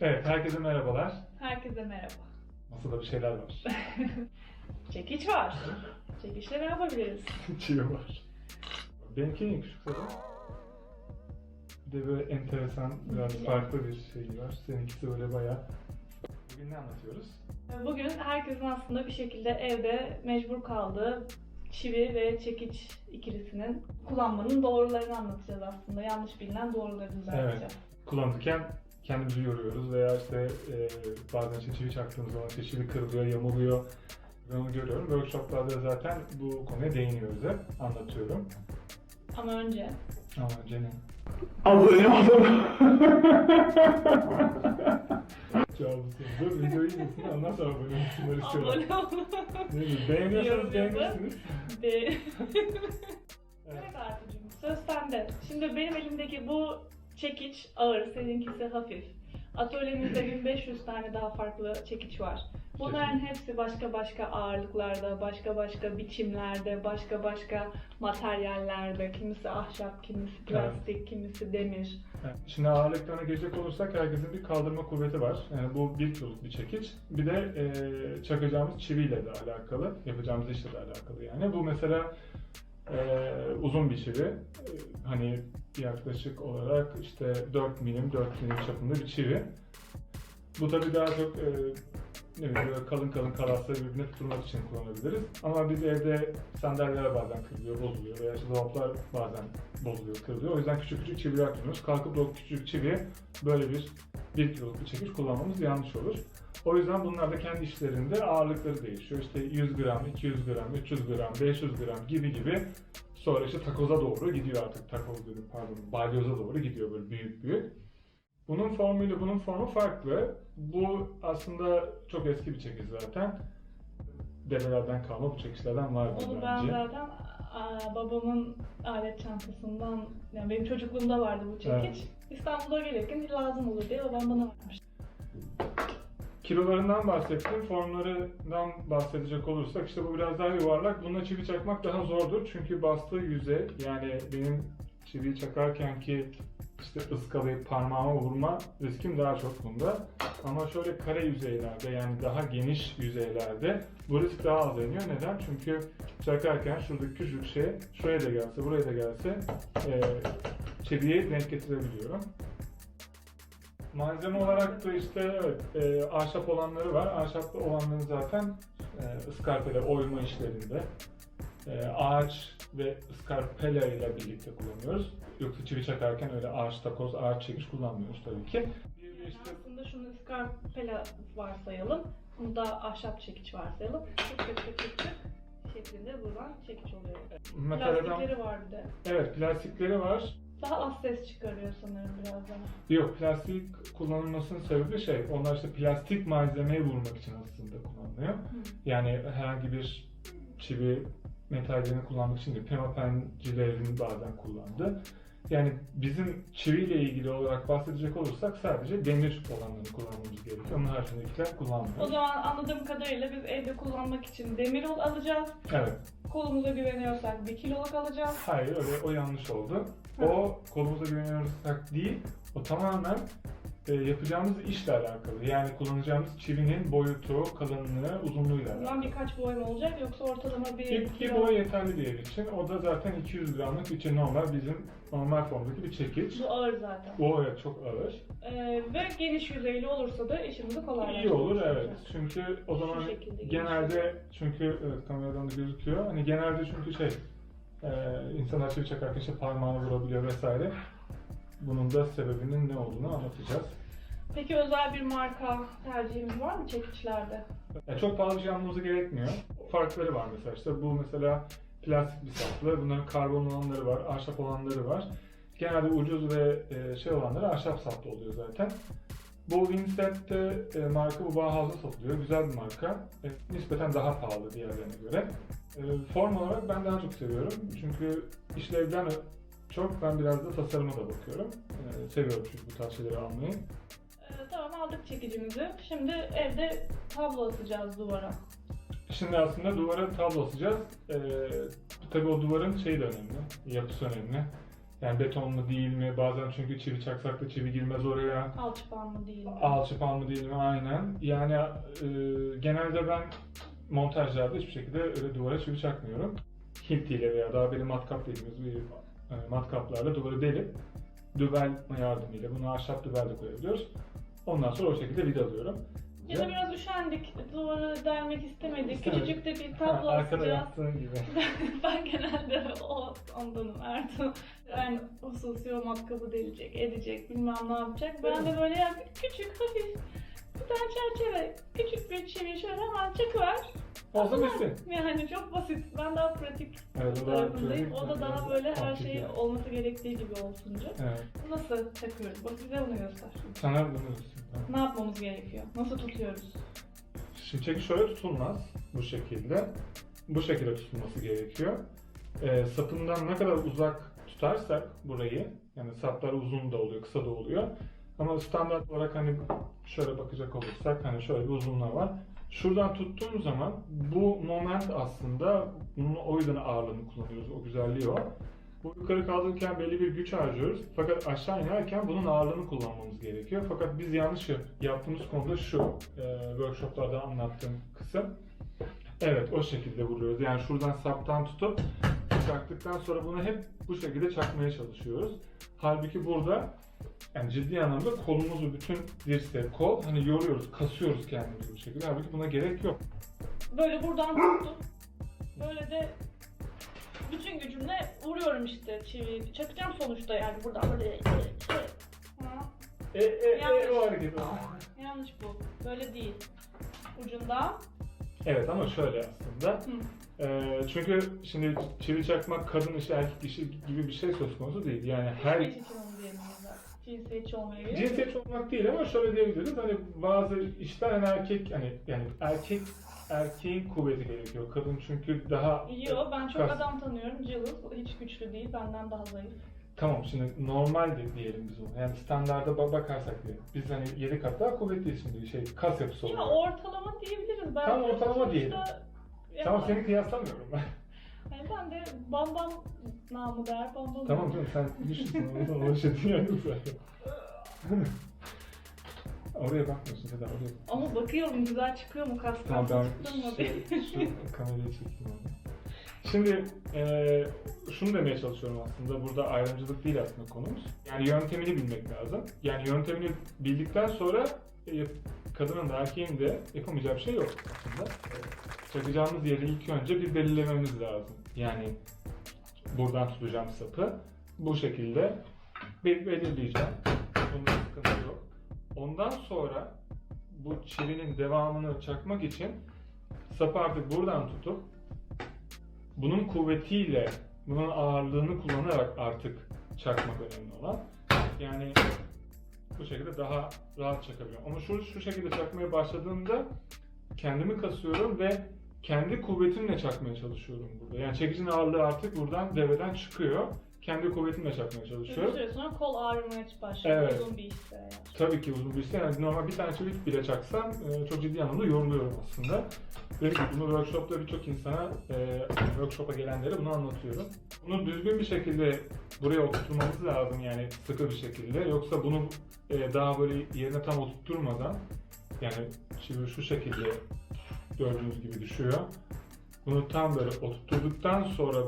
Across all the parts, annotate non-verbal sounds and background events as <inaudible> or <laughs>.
Evet, herkese merhabalar. Herkese merhaba. Masada bir şeyler var. <laughs> Çekiç var. Çekiçle ne yapabiliriz? <laughs> Çiğ var. Benimki en küçük zaten. Bir de böyle enteresan, biraz farklı bir şey var. Seninkisi böyle bayağı. Bugün ne anlatıyoruz? Bugün herkesin aslında bir şekilde evde mecbur kaldığı çivi ve çekiç ikilisinin kullanmanın doğrularını anlatacağız aslında. Yanlış bilinen doğruları düzelteceğiz. Kullanırken kendimizi yoruyoruz veya işte e, bazen çivi çaktığımız zaman çivi kırılıyor, yamuluyor. Ben onu görüyorum. Workshoplarda zaten bu konuya değiniyoruz hep. Anlatıyorum. Ama önce Ama önce ne? Abone olun. Cevabı Dur videoyu izlesin ondan sonra abone olsunlar istiyorum. abone olun. Ne bileyim, Beğeniyorsanız beğenirsiniz. De- Evet. evet Artucuğum söz sende. Şimdi benim elimdeki bu çekiç ağır, seninkisi hafif. Atölyemizde <laughs> 1500 tane daha farklı çekiç var. Bunların hepsi başka başka ağırlıklarda, başka başka biçimlerde, başka başka materyallerde. Kimisi ahşap, kimisi plastik, kimisi demir. Evet. Şimdi ağırlıklarına gelecek olursak herkesin bir kaldırma kuvveti var. Yani bu bir kiloluk bir çekiç. Bir de e, çakacağımız çiviyle de alakalı, yapacağımız işle de alakalı yani. Bu mesela e, uzun bir çivi. E, hani yaklaşık olarak işte 4 milim, 4 milim çapında bir çivi. Bu tabii daha çok e, ne bileyim böyle kalın kalın kalasları birbirine tutturmak için kullanabiliriz. Ama biz evde sandalyeler bazen kırılıyor, bozuluyor veya işte dolaplar bazen bozuluyor, kırılıyor. O yüzden küçük küçük çiviler kullanıyoruz. Kalkıp o küçük çiviye böyle bir 1 kiloluk bir çekiç kullanmamız yanlış olur. O yüzden bunlar da kendi işlerinde ağırlıkları değişiyor. İşte 100 gram, 200 gram, 300 gram, 500 gram gibi gibi sonra işte takoza doğru gidiyor artık. Takoz dedim pardon, balyoza doğru gidiyor böyle büyük büyük. Bunun formuyla bunun formu farklı. Bu aslında çok eski bir çekiç zaten. Dedelerden kalma bu çekiçlerden vardı Onu ben bence. zaten aa, babamın alet çantasından, yani benim çocukluğumda vardı bu çekiç. İstanbul'a gelirken lazım olur diye babam bana vermiş. Kilolarından bahsettim. Formlarından bahsedecek olursak işte bu biraz daha yuvarlak. Buna çivi çakmak daha zordur. Çünkü bastığı yüzey yani benim çiviyi çakarken ki işte ıskalayıp parmağıma vurma riskim daha çok bunda. Ama şöyle kare yüzeylerde yani daha geniş yüzeylerde bu risk daha az iniyor. Neden? Çünkü çakarken şuradaki küçük şey şuraya da gelse buraya da gelse e, çiviyi denk getirebiliyorum. Malzeme olarak da işte evet, e, ahşap olanları var. Ahşaplı olanları zaten e, ıskarpele oyma işlerinde e, ağaç ve ıskarpela ile birlikte kullanıyoruz. Yoksa çivi çakarken öyle ağaç takoz, ağaç çekiç kullanmıyoruz tabii ki. Bir de işte Aslında şunu iskarpela varsayalım. Bunu da ahşap çekiç varsayalım. Çık çık çık çık çık şeklinde buradan çekiç oluyor. metalden, Plastikleri var bir de. evet plastikleri var. Daha az ses çıkarıyor sanırım biraz daha. Yok plastik kullanılmasının sebebi şey, onlar işte plastik malzemeyi vurmak için aslında kullanılıyor. Yani herhangi bir çivi metallerini kullanmak için değil, pimapencilerin bazen kullandı. Yani bizim çiviyle ilgili olarak bahsedecek olursak sadece demir olanları kullanmamız gerekiyor. Onun haricindekiler O kullanmıyoruz. zaman anladığım kadarıyla biz evde kullanmak için demir al- alacağız. Evet. Kolumuza güveniyorsak bir kiloluk alacağız. Hayır öyle o yanlış oldu. O kolumuza güveniyorsak değil, o tamamen e, yapacağımız işle alakalı. Yani kullanacağımız çivinin boyutu, kalınlığı, uzunluğuyla alakalı. Bundan birkaç boy mu olacak yoksa ortalama bir Bir, bir boy yeterli diğer için. O da zaten 200 gramlık için normal bizim normal formdaki bir çekiç. Bu ağır zaten. O evet çok ağır. Ee, ve geniş yüzeyli olursa da işimizi kolaylaştırır. İyi olur evet. Çünkü o zaman genelde çünkü evet kameradan da gözüküyor. Hani genelde çünkü şey e, insanlar çivi çakarken işte parmağını vurabiliyor vesaire. Bunun da sebebinin ne olduğunu anlatacağız. Peki özel bir marka tercihimiz var mı çekiçlerde? Ya çok pahalı bir şey almamıza gerekmiyor. Farkları var mesela. İşte bu mesela plastik bir saplı. Bunların karbon olanları var, ahşap olanları var. Genelde ucuz ve e, şey olanları ahşap saplı oluyor zaten. Bu Winset'te e, marka bu Bauhaus'da satılıyor. Güzel bir marka. E, nispeten daha pahalı diğerlerine göre. E, form olarak ben daha çok seviyorum. Çünkü işlevden çok ben biraz da tasarıma da bakıyorum. E, seviyorum çünkü bu tarz şeyleri almayı. Ee, tamam aldık çekicimizi. Şimdi evde tablo asacağız duvara. Şimdi aslında duvara tablo asacağız. Ee, tabii o duvarın şeyi de önemli, yapısı önemli. Yani beton mu değil mi? Bazen çünkü çivi çaksak da çivi girmez oraya. Alçıpan mı değil mi? Alçıpan mı değil mi? Aynen. Yani e, genelde ben montajlarda hiçbir şekilde öyle duvara çivi çakmıyorum. Hint ile veya daha böyle matkap dediğimiz bir e, matkaplarla duvarı delip dübel yardımıyla bunu ahşap dübel de koyabiliyoruz. Ondan sonra o şekilde vidalıyorum. Ya da biraz üşendik, duvarı delmek istemedik. İstemedik. Küçücük de bir Ha, tablo Arkada asacağız. yaptığın gibi. <laughs> ben genelde o ondanım Ertuğ. Yani hususi o matkabı delecek, edecek, bilmem ne yapacak. Ben de böyle ya küçük, hafif tane çerçeve, küçük bir çivi şöyle hemen çakıver. Olsun bitsin. Yani çok basit. Ben daha pratik Evet, tarafındayım. O da daha böyle her şey olması gerektiği gibi olsunca. Evet. Nasıl çakıyoruz? Bak bize bunu göster. Sana bunu göstereyim. Ne yapmamız gerekiyor? Nasıl tutuyoruz? Şimdi çekiç şöyle tutulmaz bu şekilde. Bu şekilde tutulması gerekiyor. Ee, sapından ne kadar uzak tutarsak burayı, yani saplar uzun da oluyor, kısa da oluyor. Ama standart olarak hani şöyle bakacak olursak hani şöyle bir uzunluğu var. Şuradan tuttuğum zaman bu moment aslında bunun o yüzden ağırlığını kullanıyoruz. O güzelliği o. Bu yukarı kaldırırken belli bir güç harcıyoruz. Fakat aşağı inerken bunun ağırlığını kullanmamız gerekiyor. Fakat biz yanlış yap- yaptığımız konuda şu. E, workshoplarda anlattığım kısım. Evet o şekilde vuruyoruz. Yani şuradan saptan tutup çaktıktan sonra bunu hep bu şekilde çakmaya çalışıyoruz. Halbuki burada yani ciddi anlamda kolumuzu bütün dirsek, kol hani yoruyoruz, kasıyoruz kendimizi bu şekilde. Halbuki buna gerek yok. Böyle buradan tuttum. Böyle de bütün gücümle vuruyorum işte çivi. Çakacağım sonuçta yani buradan böyle. Ha, E, e, e, Yanlış. o hareket yanlış bu. Böyle değil. Ucundan. Evet ama şöyle aslında. Ee, çünkü şimdi çivi çakmak kadın işi erkek işi gibi bir şey söz konusu değil. Yani her Cinsiyetçi zaten. Cinsiyetçi olmaya gerek yok. cinsiyetçi olmak değil ama şöyle diyebiliriz. Hani bazı işler hani erkek hani yani erkek erkeğin kuvveti gerekiyor. Kadın çünkü daha Yo ben çok Kas. adam tanıyorum. Cılız. Hiç güçlü değil. Benden daha zayıf. Tamam şimdi normal de diyelim biz onu. Yani standarda ba- bakarsak diyelim. Biz hani 7 kat daha kuvvetliyiz şimdi şey kas yapısı Ya olarak. ortalama diyebiliriz. Ben Tamam, de ortalama diyelim. Ya, Tamam seni kıyaslamıyorum <laughs> ben. Yani ben de bam bam namı değer bam bam. tamam canım sen güçlüsün. Ondan uğraşıyorsun yani zaten. Oraya bakmıyorsun Seda oraya bak. Ama bakıyorum güzel çıkıyor mu kas Tamam ben şu, şu kamerayı çekeyim orada. Şimdi eee şunu demeye çalışıyorum aslında. Burada ayrımcılık değil aslında konumuz. Yani yöntemini bilmek lazım. Yani yöntemini bildikten sonra e, kadının da erkeğin de yapamayacağı bir şey yok aslında. Çakacağımız yeri ilk önce bir belirlememiz lazım. Yani buradan tutacağım sapı. Bu şekilde bir belirleyeceğim. Bunda sıkıntı yok. Ondan sonra bu çivinin devamını çakmak için sapı artık buradan tutup bunun kuvvetiyle, bunun ağırlığını kullanarak artık çakmak önemli olan. Yani bu şekilde daha rahat çakabiliyorum. Ama şu, şu şekilde çakmaya başladığımda kendimi kasıyorum ve kendi kuvvetimle çakmaya çalışıyorum burada. Yani çekicin ağırlığı artık buradan devreden çıkıyor. Kendi kuvvetimle çakmaya Bir çalışıyorum. süre sonra kol ağrımaya başlıyor. Evet. Uzun bir işse eğer. Tabii ki uzun bir iş. Yani normal bir tane çelik bile çaksam e, çok ciddi anlamda yoruluyorum aslında. Ve bunu workshopta birçok insana, e, workshop'a gelenlere bunu anlatıyorum. Bunu düzgün bir şekilde buraya oturtmamız lazım yani sıkı bir şekilde. Yoksa bunu e, daha böyle yerine tam oturtturmadan yani çivi şu şekilde gördüğünüz gibi düşüyor. Bunu tam böyle oturtturduktan sonra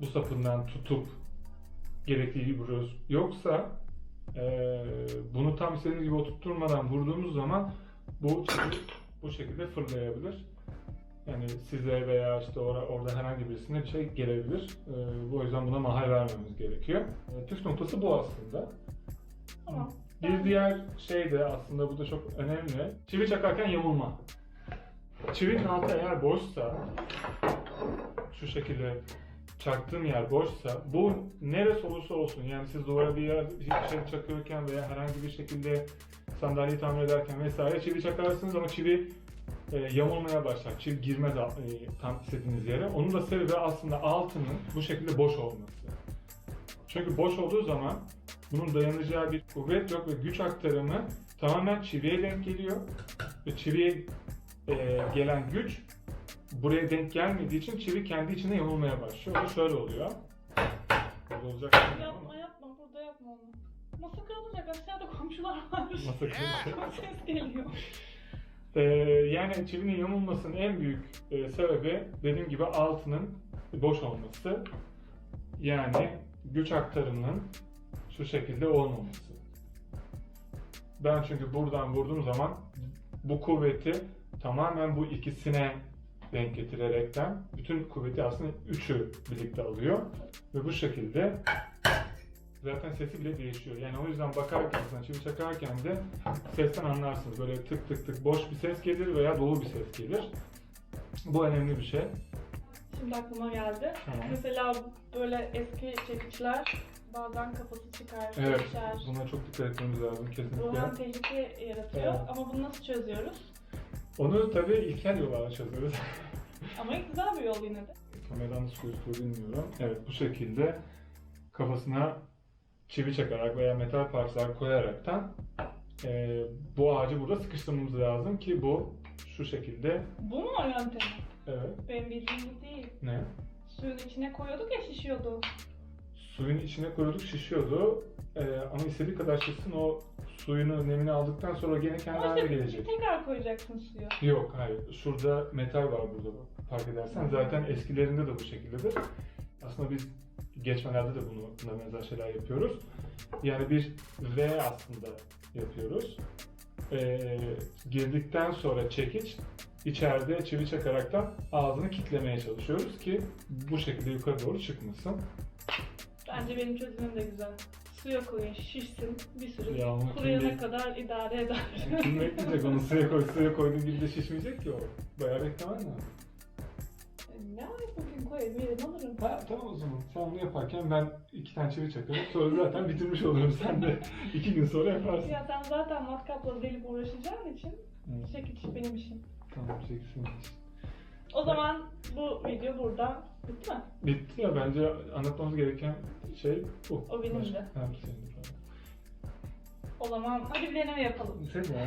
bu sapından tutup gerektiği vuruyoruz. Yoksa ee, bunu tam istediğimiz gibi oturtturmadan vurduğumuz zaman bu çivi bu şekilde fırlayabilir. Yani size veya işte orada, orada herhangi birisine bir şey gelebilir. Ee, bu yüzden buna mahal vermemiz gerekiyor. Ee, püf noktası bu aslında. Tamam. Bir diğer şey de aslında bu da çok önemli. Çivi çakarken yamulma. Çivinin altı eğer boşsa şu şekilde çaktığım yer boşsa bu neresi olursa olsun yani siz duvara bir yer bir şey çakıyorken veya herhangi bir şekilde sandalyeyi tamir ederken vesaire çivi çakarsınız ama çivi e, yamulmaya başlar. Çivi girmez e, tam istediğiniz yere. Onun da sebebi aslında altının bu şekilde boş olması. Çünkü boş olduğu zaman bunun dayanacağı bir kuvvet yok ve güç aktarımı tamamen çiviye denk geliyor. Ve çiviye e, gelen güç buraya denk gelmediği için çivi kendi içine yamulmaya başlıyor. O da şöyle oluyor. Böyle olacak sanırım ama. Yapma yapma Masa kırılacak aşağıda komşular var. Masa <laughs> kırılacak. Ses geliyor. Ee, yani çivinin yamulmasının en büyük e, sebebi dediğim gibi altının boş olması. Yani güç aktarımının şu şekilde olmaması. Ben çünkü buradan vurduğum zaman bu kuvveti tamamen bu ikisine denk getirerekten bütün kuvveti aslında üçü birlikte alıyor. Ve bu şekilde zaten sesi bile değişiyor. Yani o yüzden bakarken, çivi çakarken de sesten anlarsınız. Böyle tık tık tık boş bir ses gelir veya dolu bir ses gelir. Bu önemli bir şey. Şimdi aklıma geldi. Tamam. Mesela böyle eski çekiçler bazen kafası çıkar, Evet, düşer. buna çok dikkat etmemiz lazım Bu kesinlikle. hem tehlike yaratıyor Evet. ama bunu nasıl çözüyoruz? Onu tabii ilkel yollarla çözüyoruz. <laughs> Ama güzel bir yol yine de. Kameradan nasıl gözüküyor bilmiyorum. Evet bu şekilde kafasına çivi çakarak veya metal parçalar koyaraktan eee, bu ağacı burada sıkıştırmamız lazım ki bu şu şekilde Bu mu o yöntem? evet Benim bildiğim bu değil. ne Suyun içine koyuyorduk ya şişiyordu. suyun içine koyduk şişiyordu Eee, ama istediği kadar şişsin o suyunu nemini aldıktan sonra gene kendi Ama haline işte gelecek. tekrar koyacaksın suyu. Yok hayır. Şurada metal var burada bak, fark edersen. Zaten eskilerinde de bu şekildedir. Aslında biz geçmelerde de bunu buna benzer şeyler yapıyoruz. Yani bir V aslında yapıyoruz. Ee, girdikten sonra çekiç içeride çivi çakaraktan ağzını kitlemeye çalışıyoruz ki bu şekilde yukarı doğru çıkmasın. Bence benim çözümüm de güzel. Suya koyun, şişsin bir sürü. Ya ama Kuruyana kim- kadar idare eder. <laughs> Kim bekleyecek onu suya koy, suya koyduğun gibi de şişmeyecek ki o. Bayağı beklemen lazım. ne bugün koyayım yerim alırım. Ha tamam o zaman. Sen onu yaparken ben iki tane çivi çakarım. Sonra zaten bitirmiş olurum. Sen de <laughs> iki gün sonra yaparsın. Ya sen zaten matkapla delip uğraşacağın için Hı, çekiç benim işim. Tamam çeksin. O zaman bu video burada bitti mi? Bitti ya bence anlatmamız gereken şey bu. O benim de. Ha, bu senin de. O zaman hadi bir deneme yapalım. Sen ya.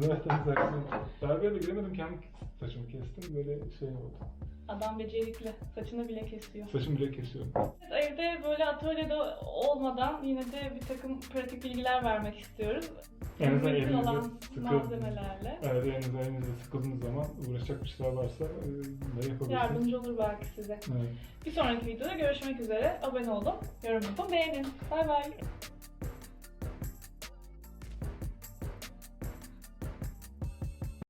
<laughs> zaten saçma. Berbere de giremedim kendi saçımı kestim. Böyle şey oldu. Adam becerikli. Saçını bile kesiyor. Saçımı bile kesiyorum. Evde böyle atölyede olmadan yine de bir takım pratik bilgiler vermek istiyoruz. En azından olan sıkı- malzemelerle. Evet elinizde elinizde sıkıldığınız zaman uğraşacak bir şeyler varsa e, bunları yapabilirsiniz. Yardımcı olur belki size. Evet. Bir sonraki videoda görüşmek üzere. Abone olun, yorum yapın, beğenin. Bay bay.